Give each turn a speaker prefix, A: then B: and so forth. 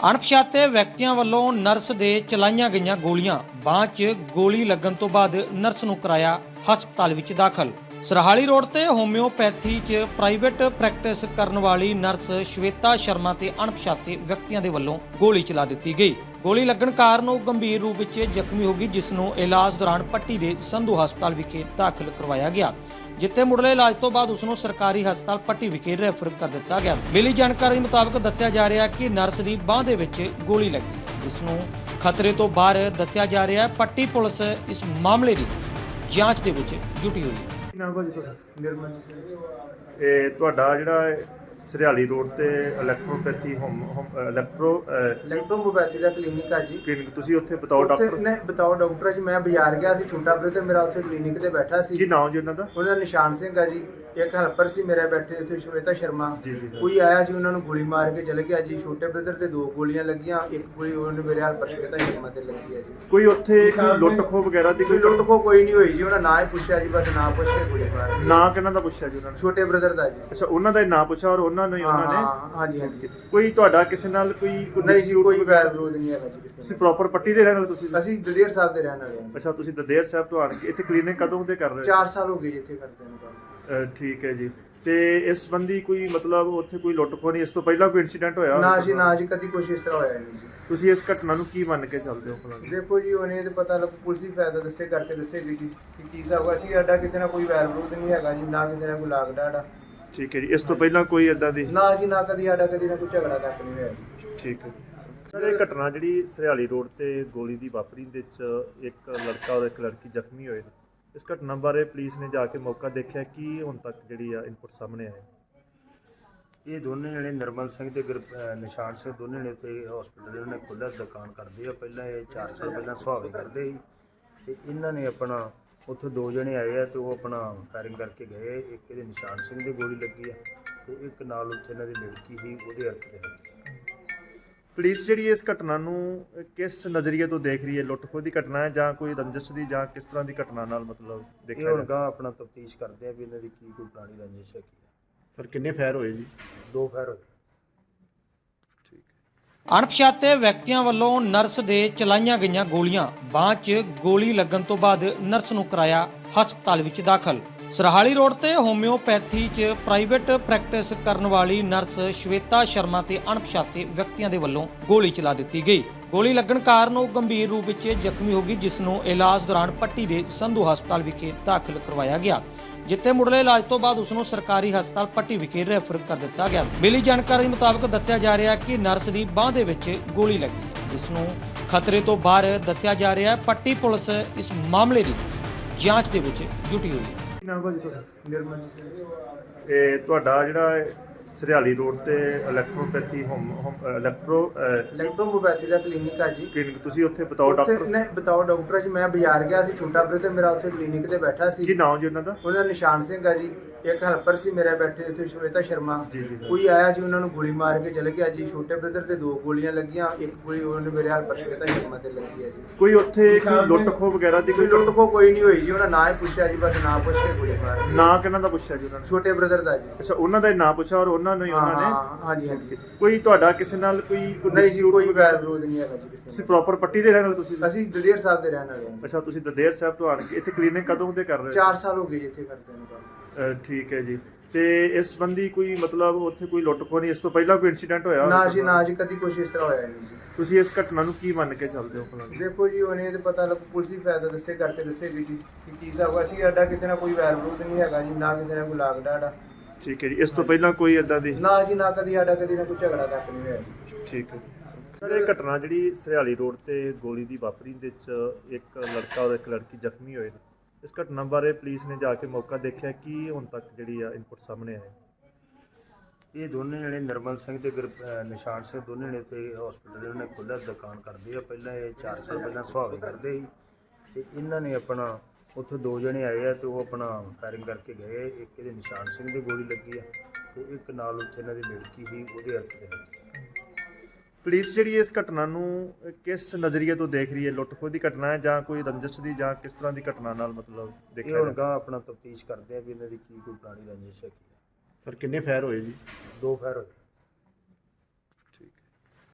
A: ਅਣਪਛਾਤੇ ਵਿਅਕਤੀਆਂ ਵੱਲੋਂ ਨਰਸ ਦੇ ਚਲਾਈਆਂ ਗਈਆਂ ਗੋਲੀਆਂ, ਬਾਂਹ 'ਚ ਗੋਲੀ ਲੱਗਣ ਤੋਂ ਬਾਅਦ ਨਰਸ ਨੂੰ ਕਰਾਇਆ ਹਸਪਤਾਲ ਵਿੱਚ ਦਾਖਲ। ਸਰਹਾਲੀ ਰੋਡ ਤੇ ਹੋਮਿਓਪੈਥੀ 'ਚ ਪ੍ਰਾਈਵੇਟ ਪ੍ਰੈਕਟਿਸ ਕਰਨ ਵਾਲੀ ਨਰਸ ਸ਼ਵੇਤਾ ਸ਼ਰਮਾ ਤੇ ਅਣਪਛਾਤੇ ਵਿਅਕਤੀਆਂ ਦੇ ਵੱਲੋਂ ਗੋਲੀ ਚਲਾ ਦਿੱਤੀ ਗਈ। ਗੋਲੀ ਲੱਗਣ ਕਾਰਨ ਉਹ ਗੰਭੀਰ ਰੂਪ ਵਿੱਚ ਜ਼ਖਮੀ ਹੋ ਗਈ, ਜਿਸ ਨੂੰ ਇਲਾਜ ਦੌਰਾਨ ਪੱਟੀ ਦੇ ਸੰਧੂ ਹਸਪਤਾਲ ਵਿਖੇ ਦਾਖਲ ਕਰਵਾਇਆ ਗਿਆ। ਜਿੱਥੇ ਮੁੱਢਲੇ ਇਲਾਜ ਤੋਂ ਬਾਅਦ ਉਸ ਨੂੰ ਸਰਕਾਰੀ ਹਸਪਤਾਲ ਪੱਟੀ ਵਿਖੇ ਰੈਫਰ ਕਰ ਦਿੱਤਾ ਗਿਆ। ਮਿਲੀ ਜਾਣਕਾਰੀ ਮੁਤਾਬਕ ਦੱਸਿਆ ਜਾ ਰਿਹਾ ਹੈ ਕਿ ਨਰਸ ਦੀ ਬਾਹ ਦੇ ਵਿੱਚ ਗੋਲੀ ਲੱਗੀ ਜਿਸ ਨੂੰ ਖਤਰੇ ਤੋਂ ਬਾਹਰ ਦੱਸਿਆ ਜਾ ਰਿਹਾ ਹੈ। ਪੱਟੀ ਪੁਲਿਸ ਇਸ ਮਾਮਲੇ ਦੀ ਜਾਂਚ ਦੇ ਵਿੱਚ ਜੁਟੀ ਹੋਈ ਹੈ।
B: ਨਾਮ ਭਾਜੀ ਤੁਹਾਡਾ?
C: ਨਿਰਮਲ
B: ਇਹ ਤੁਹਾਡਾ ਜਿਹੜਾ ਇਹ ਸਰਿਆਲੀ ਰੋਡ ਤੇ ਇਲੈਕਟ੍ਰੋਪੈਥੀ ਹੋਮ ਇਲੈਕਟ੍ਰੋ
C: ਇਲੈਕਟ੍ਰੋਮੋਪੈਥੀ ਦਾ ਕਲੀਨਿਕ ਆ ਜੀ।
B: ਕਲੀਨਿਕ ਤੁਸੀਂ ਉੱਥੇ ਬਤਾਓ
C: ਉੱਥੇ
B: ਡਾਕਟਰ
C: ਨਹੀਂ ਬਤਾਓ ਡਾਕਟਰ ਜੀ ਮੈਂ ਬਾਜ਼ਾਰ ਗਿਆ ਸੀ ਛੋਟਾ ਬ੍ਰਦਰ ਮੇਰਾ ਉੱਥੇ ਕਲੀਨਿਕ ਤੇ ਬੈਠਾ
B: ਕੀ
C: ਸੀ
B: ਨਾਮ ਜੀ ਉਹਨਾਂ ਦਾ?
C: ਉਹਨਾਂ ਦਾ ਨਿਸ਼ਾਨ ਸਿੰਘ ਆ ਜੀ ਇੱਕ ਹੈਲਪਰ ਸੀ ਮੇਰੇ ਬੈਠੇ ਉੱਥੇ ਸ਼ਵੇਤਾ ਸ਼ਰਮਾ।
B: ਜੀ, ਜੀ, ਜੀ।
C: ਕੋਈ ਆਇਆ ਜੀ ਉਹਨਾਂ ਨੂੰ ਗੋਲੀ ਮਾਰ ਕੇ ਚਲੇ ਗਿਆ ਜੀ ਛੋਟੇ ਬ੍ਰਦਰ ਤੇ ਦੋ ਗੋਲੀਆਂ ਲੱਗੀਆਂ ਇੱਕ ਗੋਲੀ ਉਹਨੇ ਮੇਰੇ ਹੈਲਪਰ ਸ਼ਵੇਤਾ ਸ਼ਰਮਾ ਤੇ ਲੱਗੀ ਆ ਜੀ।
B: ਕੋਈ ਉੱਥੇ ਲੁੱਟ ਖੋ ਵਗੈਰਾ ਦੀ
C: ਕੋਈ ਲੁੱਟ ਖੋ ਕੋਈ ਨਹੀਂ ਹੋਈ ਜੀ ਉਹਨਾਂ ਨਾ ਹੀ ਪੁੱਛਿਆ ਜੀ ਬਸ ਨਾ ਪੁੱਛ ਕੇ ਗੋਲੀ ਮਾਰ।
B: ਨਾਂ ਕਿਹਨਾਂ ਦਾ ਪੁੱਛਿਆ ਜੀ ਉਹਨਾਂ ਨੇ?
C: ਛੋਟੇ ਬ੍ਰਦਰ ਦਾ ਜੀ।
B: ਅੱਛਾ ਉਹਨਾਂ ਦਾ ਹੀ ਨਾਂ ਪੁੱਛਿਆ ਔਰ ਉਹਨਾਂ ਨੂੰ ਉਹਨਾਂ ਨੇ।
C: ਹਾਂਜੀ ਹਾਂਜੀ।
B: ਕੋਈ ਤੁਹਾਡਾ ਕਿਸੇ ਨਾਲ ਕੋਈ
C: ਨਹੀਂ ਜੀ
B: dispute
C: ਕੋਈ
B: ਵਗੈਰਾ?
C: ਵੈਰ ਵਿਰੋਧ ਨਹੀਂ ਹੈਗਾ ਜੀ ਕਿਸੇ
B: ਤੁਸੀਂ
C: ਨਾਲ
B: ਪ੍ਰੋਪਰ ਪੱਟੀ ਦੇ ਰਹਿਣ ਵਾਲੇ ਤੁਸੀਂ?
C: ਅਸੀਂ ਦਲੇਰ ਸਾਹਿਬ ਦੇ ਰਹਿਣ ਵਾਲੇ ਹਾਂ।
B: ਅੱਛਾ ਤੁਸੀਂ ਦਦੇਰ ਸਾਹਿਬ ਤੋਂ ਆਣ ਕੇ ਇੱਥੇ ਕਲੀਨਿਕ ਕਦੋਂ ਦੇ ਕਰ ਰਹੇ ਹੋ?
C: 4 ਸਾਲ ਹੋ ਗਏ ਜੀ ਇੱਥੇ ਕਰਦੇ ਨੇ ਕੰਮ।
B: ਠੀਕ ਹੈ ਜੀ। ਤੇ ਇਸ ਸੰਬੰਧੀ ਕੋਈ ਮਤਲਬ ਉੱਥੇ ਕੋਈ ਲੁੱਟ ਖੋ ਨਹੀਂ ਇਸ ਤੋਂ ਪਹਿਲਾਂ ਕੋਈ ਇਨਸੀਡੈਂਟ ਹੋਇਆ?
C: ਨਾ
B: ਹੋਵੇ
C: ਜੀ ਨਾ ਜੀ ਕਦੀ ਕੁਛ ਇਸ ਤਰ੍ਹਾਂ ਹੋਇਆ ਨਹੀਂ ਜੀ।
B: ਤੁਸੀਂ ਇਸ ਘਟਨਾ ਨੂੰ ਕੀ ਮੰਨ ਕੇ ਚੱਲਦੇ ਹੋ ਭਲਾ
C: ਦੇਖੋ ਜੀ ਉਹਨੇ ਤੇ ਪਤਾ ਲੱਗ ਪੁਲਿਸ ਹੀ ਫਾਇਦਾ ਦੱਸੇ ਕਰਕੇ ਦੱਸੇਗੀ ਜੀ ਕਿ ਕੀ ਹਿਸਾਬ ਅਸੀਂ ਸਾਡਾ ਕਿਸੇ ਨਾਲ ਕੋਈ ਵੈਰ ਵਿਰੋਧ ਨਹੀਂ ਹੈਗਾ ਜੀ ਨਾ ਕਿਸੇ ਨਾਲ ਕੋਈ ਲਾਗ ਡਾੜਾ
B: ਠੀਕ ਹੈ ਜੀ। ਇਸ ਤੋਂ ਪਹਿਲਾਂ ਕੋਈ ਇਦਾਂ ਦੀ?
C: ਨਾ ਜੀ ਨਾ ਕਦੀ ਸਾਡਾ ਕਦੀ ਨਾ ਕੋਈ ਝਗੜਾ ਤੱਕ ਨਹੀਂ ਹੋਇਆ ਜੀ।
B: ਠੀਕ ਹੈ। ਸਰ ਇਹ ਘਟਨਾ ਜਿਹੜੀ ਸਰਿਆਲੀ ਰੋਡ ਤੇ ਗੋਲੀ ਦੀ ਵਾਪਰੀ ਦੇ ਵਿੱਚ ਇੱਕ ਲੜਕਾ ਔਰ ਇੱਕ ਲੜਕੀ ਜ਼ਖਮੀ ਹੋਏ ਨੇ। ਇਸ ਘਟਨਾ ਬਾਰੇ ਪੁਲਿਸ ਨੇ ਜਾ ਕੇ ਮੌਕਾ ਦੇਖਿਆ। ਕੀ ਹੁਣ ਤੱਕ ਜਿਹੜੀ ਆ ਇਨਪੁਟ ਸਾਹਮਣੇ ਆਏ
D: ਇਹ ਦੋਨੇ ਜਣੇ ਨਿਰਮਲ ਸਿੰਘ ਤੇ ਗੁਰ- ਅਹ ਨਿਸ਼ਾਨ ਸਿੰਘ ਦੋਨੇ ਜਣੇ ਤੇ ਹਸਪੀਟਲ ਦੇ ਉਹਨਾਂ ਨੇ ਖੁੱਲ੍ਹਾ ਦੁਕਾਨ ਕਰਦੇ ਆ। ਪਹਿਲਾਂ ਇਹ 4 ਸਾਲ ਪਹਿਲਾਂ ਸੁਹਾਵੇ ਕਰਦੇ ਸੀ। ਤੇ ਇਹਨਾਂ ਨੇ ਆਪਣਾ ਉੱਥੇ ਦੋ ਜਣੇ ਆਏ ਆ ਤੇ ਉਹ ਆਪਣਾ ਫਾਇਰਿੰਗ ਕਰਕੇ ਗਏ। ਇੱਕ ਇਹਦੇ ਨਿਸ਼ਾਨ ਸਿੰਘ ਦੀ ਗੋਲੀ ਲੱਗੀ ਆ ਤੇ ਇੱਕ ਨਾਲ ਉੱਥੇ ਇਹਨਾਂ ਦੀ ਲੜਕੀ ਸੀ ਉਹਦੇ ਹੱਥ ਤੇ ਲੱਗੀ।
B: ਪੁਲਿਸ ਜਿਹੜੀ ਇਸ ਘਟਨਾ ਨੂੰ ਕਿਸ ਨਜ਼ਰੀਏ ਤੋਂ ਦੇਖ ਰਹੀ ਹੈ? ਲੁੱਟ ਖੋਹ ਦੀ ਘਟਨਾ ਹੈ ਜਾਂ ਕੋਈ ਰੰਜਿਸ਼ ਦੀ ਜਾਂ ਕਿਸ ਤਰ੍ਹਾਂ ਦੀ ਘਟਨਾ ਨਾਲ ਮਤਲਬ
D: ਇਹ
B: ਦੇਖਿਆ
D: ਹੁਣ
B: ਜਾਂਦਾ?
D: ਗਾਂ ਆਪਣਾ ਤਫਤੀਸ਼ ਕਰਦੇ ਆ ਵੀ ਇਹਨਾਂ ਦੀ ਕੀ ਕੋਈ ਪੁਰਾਣੀ ਰੰਜਿਸ਼ ਹੈ ਕੀ ਹੈ।
B: ਸਰ ਕਿੰਨੇ ਫਾਇਰ ਹੋਏ ਜੀ?
D: ਦੋ ਫਾਇਰ ਹੋਏ।
A: ਅਣਪਛਾਤੇ ਵਿਅਕਤੀਆਂ ਵੱਲੋਂ ਨਰਸ ਦੇ ਚਲਾਈਆਂ ਗਈਆਂ ਗੋਲੀਆਂ ਬਾਂਹ 'ਚ ਗੋਲੀ ਲੱਗਣ ਤੋਂ ਬਾਅਦ ਨਰਸ ਨੂੰ ਕਰਾਇਆ ਹਸਪਤਾਲ ਵਿੱਚ ਦਾਖਲ। ਸਰਹਾਲੀ ਰੋਡ ਤੇ ਹੋਮਿਓਪੈਥੀ 'ਚ ਪ੍ਰਾਈਵੇਟ ਪ੍ਰੈਕਟਿਸ ਕਰਨ ਵਾਲੀ ਨਰਸ ਸ਼ਵੇਤਾ ਸ਼ਰਮਾ ਤੇ ਅਣਪਛਾਤੇ ਵਿਅਕਤੀਆਂ ਦੇ ਵੱਲੋਂ ਗੋਲੀ ਚਲਾ ਦਿੱਤੀ ਗਈ। ਗੋਲੀ ਲੱਗਣ ਕਾਰਨ ਉਹ ਗੰਭੀਰ ਰੂਪ ਵਿੱਚ ਜ਼ਖਮੀ ਹੋ ਗਈ ਜਿਸ ਨੂੰ ਇਲਾਜ ਦੌਰਾਨ ਪੱਟੀ ਦੇ ਸੰਧੂ ਹਸਪਤਾਲ ਵਿਖੇ ਦਾਖਲ ਕਰਵਾਇਆ ਗਿਆ ਜਿੱਥੇ ਮੁੱਢਲੇ ਇਲਾਜ ਤੋਂ ਬਾਅਦ ਉਸ ਨੂੰ ਸਰਕਾਰੀ ਹਸਪਤਾਲ ਪੱਟੀ ਵਿਖੇ ਰੈਫਰ ਕਰ ਦਿੱਤਾ ਗਿਆ। ਮਿਲੀ ਜਾਣਕਾਰੀ ਮੁਤਾਬਕ ਦੱਸਿਆ ਜਾ ਰਿਹਾ ਹੈ ਕਿ ਨਰਸ ਦੀ ਬਾਹ ਦੇ ਵਿੱਚ ਗੋਲੀ ਲੱਗੀ ਜਿਸ ਨੂੰ ਖਤਰੇ ਤੋਂ ਬਾਹਰ ਦੱਸਿਆ ਜਾ ਰਿਹਾ ਹੈ। ਪੱਟੀ ਪੁਲਿਸ ਇਸ ਮਾਮਲੇ ਦੀ ਜਾਂਚ ਦੇ ਵਿੱਚ ਜੁਟੀ ਹੋਈ ਹੈ।
B: ਕੀ ਨਾਮ ਭਾਜੀ ਤੁਹਾਡਾ?
C: ਨਿਰਮਲ।
B: ਇਹ ਤੁਹਾਡਾ ਜਿਹੜਾ ਸਰਿਆਲੀ ਰੋਡ ਤੇ ਇਲੈਕਟ੍ਰੋਪੈਥੀ ਹੋਮ ਇਲੈਕਟ੍ਰੋ
C: ਇਲੈਕਟ੍ਰੋਮੋਪੈਥੀ ਦਾ ਕਲੀਨਿਕ ਆ ਜੀ।
B: ਕਲੀਨਿਕ ਤੁਸੀਂ ਉੱਥੇ ਬਤਾਓ ਡਾਕਟਰ
C: ਨਹੀਂ ਬਤਾਓ ਡਾਕਟਰ ਜੀ ਮੈਂ ਬਾਜ਼ਾਰ ਗਿਆ ਸੀ ਛੋਟਾ ਬ੍ਰਦਰ ਮੇਰਾ ਉੱਥੇ ਕਲੀਨਿਕ ਤੇ ਬੈਠਾ
B: ਕੀ
C: ਸੀ
B: ਨਾਮ ਜੀ ਉਹਨਾਂ ਦਾ?
C: ਉਹਨਾਂ ਨਿਸ਼ਾਨ ਸਿੰਘ ਆ ਜੀ। ਇੱਕ ਹੈਲਪਰ ਸੀ ਮੇਰੇ ਬੈਠੇ ਉੱਥੇ ਸ਼ਵੇਤਾ ਸ਼ਰਮਾ। ਕੋਈ ਆਇਆ ਜੀ ਉਹਨਾਂ ਨੂੰ ਗੋਲੀ ਮਾਰ ਕੇ ਚਲੇ ਗਿਆ ਜੀ। ਛੋਟੇ ਬ੍ਰਦਰ ਤੇ ਦੋ ਗੋਲੀਆਂ ਲੱਗੀਆਂ ਇੱਕ ਗੋਲੀ ਉਹਨੇ ਮੇਰੇ ਹੈਲਪਰ ਸ਼ਵੇਤਾ ਸ਼ਰਮਾ ਤੇ ਲੱਗੀ ਆ ਜੀ।
B: ਕੋਈ ਉੱਥੇ ਕੋਈ ਲੁੱਟ ਖੋ ਵਗੈਰਾ ਦੀ
C: ਕੋਈ ਲੁੱਟ ਖੋ ਕੋਈ ਨਹੀਂ ਹੋਈ ਜੀ ਉਹਨਾਂ ਨਾ ਹੀ ਪੁੱਛਿਆ ਜੀ ਬਸ ਨਾ ਪੁੱਛ ਕੇ ਗੋਲੀ ਮਾਰ ਦਿੱਤੀ।
B: ਨਾਂ ਕਿਹਨਾਂ ਦਾ ਪੁੱਛਿਆ ਜੀ ਉਹਨਾਂ ਨੇ?
C: ਛੋਟੇ ਬ੍ਰਦਰ ਦਾ ਜੀ।
B: ਅੱਛਾ ਉਹਨਾਂ ਦਾ ਹੀ ਨਾਂ ਪੁੱਛਿਆ ਔਰ ਉਹਨਾਂ ਨੂੰ ਹੀ ਉਹਨਾਂ
C: ਹਾਂ,
B: ਨੇ
C: ਹਾਂਜੀ ਹਾਂਜੀ।
B: ਕੋਈ ਤੁਹਾਡਾ ਕਿਸੇ ਨਾਲ ਕੋਈ
C: ਨਹੀਂ ਜੀ ਕੋਈ? ਵੈਰ ਵਿਰੋਧ ਨਹੀਂ ਹੈਗਾ ਜੀ ਕਿਸੇ
B: ਤੁਸੀਂ ਪ੍ਰੋਪਰ ਪੱਟੀ ਦੇ ਰਹਿਣ ਵਾਲੇ ਤੁਸੀਂ?
C: ਅਸੀਂ ਦਲੇਰ ਸਾਹਿਬ ਦੇ ਰਹਿਣ ਵਾਲੇ ਹਾਂ
B: ਅੱਛਾ ਤੁਸੀਂ ਦਦੇਰ ਸਾਹਿਬ ਤੋਂ ਆਣ ਕੇ ਇੱਥੇ ਕਲੀਨਿਕ ਕਦੋਂ ਦੇ ਕਰ ਰਹੇ ਹੋ?
C: 4 ਸਾਲ ਹੋ ਗਏ ਜੀ ਇੱਥੇ ਕਰਦੇ ਨੇ
B: ਠੀਕ ਹੈ ਜੀ। ਤੇ ਇਸ ਸੰਬੰਧੀ ਕੋਈ ਮਤਲਬ ਉੱਥੇ ਕੋਈ ਲੁੱਟ ਖੋ ਨਹੀਂ? ਇਸ ਤੋਂ ਪਹਿਲਾਂ ਕੋਈ ਇਨਸੀਡੈਂਟ ਹੋਇਆ
C: ਨਾ? ਜੀ ਨਾ ਜੀ ਕਦੀ ਕੁਛ ਇਸ ਤਰ੍ਹਾਂ ਹੋਇਆ ਨਹੀਂ ਜੀ।
B: ਤੁਸੀਂ ਇਸ ਘਟਨਾ ਨੂੰ ਕੀ ਮੰਨ ਕੇ ਚੱਲਦੇ ਹੋ ਭਲਾ
C: ਦੇਖੋ ਜੀ ਉਹਨੇ ਤੇ ਪਤਾ ਲੱਗ ਪੁਲਿਸ ਹੀ ਫਾਇਦਾ ਦੱਸੇ ਕਰਕੇ ਦੱਸੇਗੀ ਜੀ ਕਿ ਕੀ ਹਿਸਾਬ ਅਸੀਂ ਸਾਡਾ ਕਿਸੇ ਨਾਲ ਕੋਈ ਵੈਰ ਵਿਰੋਧ ਨਹੀਂ ਹੈਗਾ ਜੀ ਨਾ ਕਿਸੇ ਨਾਲ ਕੋਈ ਲਾਗ ਡਾੜਾ
B: ਠੀਕ ਹੈ ਜੀ। ਇਸ ਤੋਂ ਪਹਿਲਾਂ ਕੋਈ ਇਦਾਂ ਦੀ?
C: ਨਾ ਜੀ ਨਾ ਕਦੀ ਸਾਡਾ ਕਦੀ ਨਾ ਕੋਈ ਝਗੜਾ ਤੱਕ ਨਹੀਂ ਹੋਇਆ ਜੀ।
B: ਠੀਕ ਹੈ ਸਰ ਇਹ ਘਟਨਾ ਜਿਹੜੀ ਸਰਿਆਲੀ ਰੋਡ ਤੇ ਗੋਲੀ ਦੀ ਵਾਪਰੀ ਦੇ ਵਿੱਚ ਇੱਕ ਲੜਕਾ ਔਰ ਇੱਕ ਲੜਕੀ ਜ਼ਖਮੀ ਹੋਏ ਨੇ। ਇਸ ਘਟਨਾ ਬਾਰੇ ਪੁਲਿਸ ਨੇ ਜਾ ਕੇ ਮੌਕਾ ਦੇਖਿਆ ਕਿ ਹੁਣ ਤੱਕ ਜਿਹੜੀ ਆ ਇਨਪੁਟ ਸਾਹਮਣੇ ਆਏ
D: ਇਹ ਦੋਨੇ ਜਣੇ ਨਿਰਮਲ ਸਿੰਘ ਤੇ ਗੁਰ- ਅਹ ਨਿਸ਼ਾਨ ਸਿੰਘ ਦੋਨੇ ਨੇ ਤੇ ਹਸਪੀਟਲ ਦੇ ਉਹਨੇ ਨੇ ਖੁੱਲ੍ਹਾ ਦੁਕਾਨ ਕਰਦੇ ਆ। ਪਹਿਲਾਂ ਇਹ 4 ਸਾਲ ਪਹਿਲਾਂ ਸੁਹਾਵੇ ਕਰਦੇ ਸੀ। ਤੇ ਇਹਨਾਂ ਨੇ ਆਪਣਾ, ਉੱਥੇ ਦੋ ਜਣੇ ਆਏ ਆ ਤੇ ਉਹ ਆਪਣਾ ਫਾਇਰਿੰਗ ਕਰਕੇ ਗਏ। ਇੱਕ ਇਹਦੇ ਨਿਸ਼ਾਨ ਸਿੰਘ ਦੀ ਗੋਲੀ ਲੱਗੀ ਆ ਤੇ ਇੱਕ ਨਾਲ ਉੱਥੇ ਇਹਨਾਂ ਦੀ ਲੜਕੀ ਸੀ, ਉਹਦੇ ਹੱਥ ਤੇ ਲੱਗੀ।
B: ਪੁਲਿਸ ਜਿਹੜੀ ਇਸ ਘਟਨਾ ਨੂੰ ਕਿਸ ਨਜ਼ਰੀਏ ਤੋਂ ਦੇਖ ਰਹੀ ਹੈ? ਲੁੱਟ ਖੋਹ ਦੀ ਘਟਨਾ ਹੈ ਜਾਂ ਕੋਈ ਰੰਜਿਸ਼ ਦੀ ਜਾਂ ਕਿਸ ਤਰ੍ਹਾਂ ਦੀ ਘਟਨਾ ਨਾਲ ਮਤਲਬ
D: ਇਹ
B: ਦੇਖਿਆ
D: ਹੁਣ
B: ਜਾਂਦਾ
D: ਗਾਂ ਆਪਣਾ ਤਫਤੀਸ਼ ਕਰਦੇ ਆ ਵੀ ਇਹਨਾਂ ਦੀ ਕੀ ਕੋਈ ਪੁਰਾਣੀ ਰੰਜਿਸ਼ ਹੈ ਕੀ ਹੈ।
B: ਸਰ ਕਿੰਨੇ ਫਾਇਰ ਹੋਏ ਜੀ?
D: ਦੋ ਫਾਇਰ ਹੋਏ।